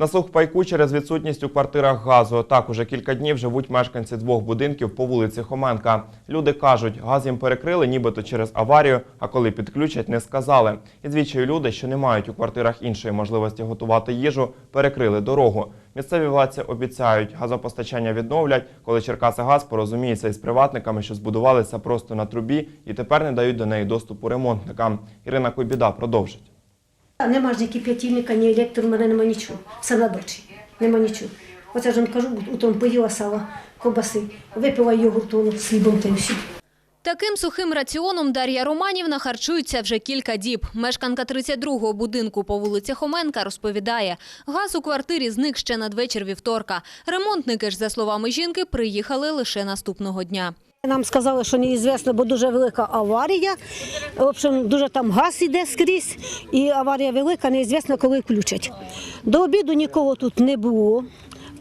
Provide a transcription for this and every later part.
На слух пайку через відсутність у квартирах газу. Так уже кілька днів живуть мешканці двох будинків по вулиці Хоменка. Люди кажуть, газ їм перекрили нібито через аварію, а коли підключать, не сказали. І звідчаю люди, що не мають у квартирах іншої можливості готувати їжу, перекрили дорогу. Місцеві владці обіцяють, газопостачання відновлять, коли Черкаси газ порозуміється із приватниками, що збудувалися просто на трубі і тепер не дають до неї доступу ремонтникам. Ірина Куйбіда продовжить. Нема ж ні кип'ятильника, ні електро, в мене нема нічого. Все на дочі. Нема нічого. Оце ж вам кажу, утром поїла сала, кобаси, випила йогурту з хлібом та й все. Таким сухим раціоном Дар'я Романівна харчується вже кілька діб. Мешканка 32-го будинку по вулиці Хоменка розповідає, газ у квартирі зник ще надвечір вівторка. Ремонтники ж, за словами жінки, приїхали лише наступного дня. Нам сказали, що неізвісно, бо дуже велика аварія. В общем, дуже там газ іде скрізь, і аварія велика, неізвісно, коли включать. До обіду нікого тут не було.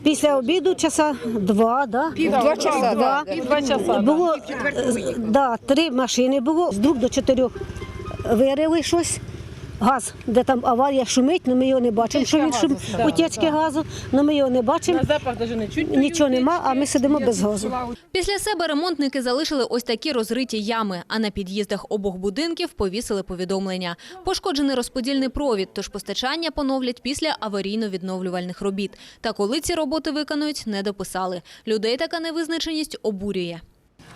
Після обіду часа два, да? Два часа, Два. Два часа. Було е, да, три машини було, з двох до чотирьох вирили щось. Газ, де там аварія шумить, але ми його не бачимо, що він шум, утічки газу, але ми його не бачимо. На запах навіть не чуть. Нічого нема, а ми сидимо без газу. Після себе ремонтники залишили ось такі розриті ями, а на під'їздах обох будинків повісили повідомлення. Пошкоджений розподільний провід, тож постачання поновлять після аварійно-відновлювальних робіт. Та коли ці роботи виконують, не дописали. Людей така невизначеність обурює.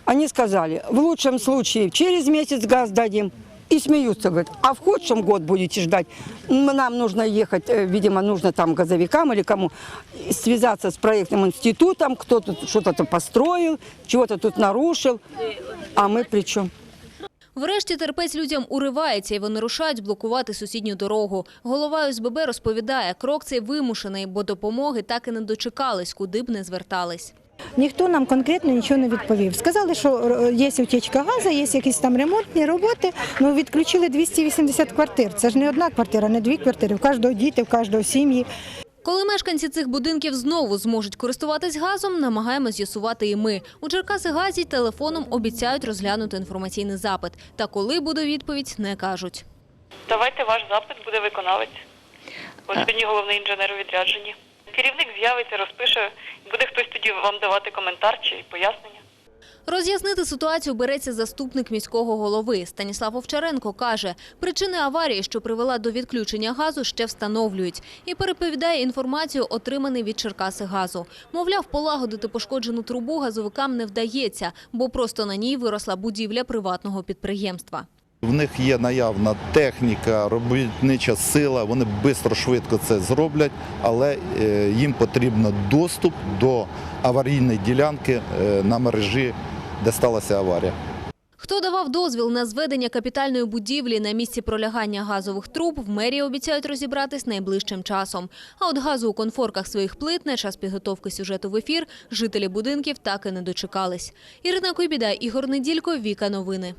Они сказали, в лучшем случае через месяц газ дадим. И смеются, говорят, а в худшем год будете ждать. М, Нам нужно ехать, э, видимо, нужно там газовикам или кому связаться с проектным институтом, кто тут что-то тут построил, чего-то тут нарушил. А мы при чем? Врешті терпець людям уривається і вони рушають блокувати сусідню дорогу. Голова ОСББ розповідає, крок цей вимушений, бо допомоги так і не дочекались, куди б не звертались. Ніхто нам конкретно нічого не відповів. Сказали, що е, є утічка газу, є якісь там ремонтні роботи. Ну відключили 280 квартир. Це ж не одна квартира, не дві квартири. У кожного діти, у кожного сім'ї. Коли мешканці цих будинків знову зможуть користуватись газом, намагаємось з'ясувати і ми. У Черкаси газі телефоном обіцяють розглянути інформаційний запит. Та коли буде відповідь, не кажуть. Давайте ваш запит буде виконавець. Ось сьогодні головний інженер у відрядженні. Керівник з'явиться, розпише, буде хтось тоді вам давати коментар чи пояснення. Роз'яснити ситуацію береться заступник міського голови. Станіслав Овчаренко каже, причини аварії, що привела до відключення газу, ще встановлюють. І переповідає інформацію, отриманий від Черкаси газу. Мовляв, полагодити пошкоджену трубу газовикам не вдається, бо просто на ній виросла будівля приватного підприємства. В них є наявна техніка, робітнича сила, вони швидко, швидко це зроблять, але е, їм потрібен доступ до аварійної ділянки е, на мережі, де сталася аварія. Хто давав дозвіл на зведення капітальної будівлі на місці пролягання газових труб, в мерії обіцяють розібратись найближчим часом. А от газу у конфорках своїх плит на час підготовки сюжету в ефір жителі будинків так і не дочекались. Ірина Койбіда, Ігор Неділько, Віка Новини.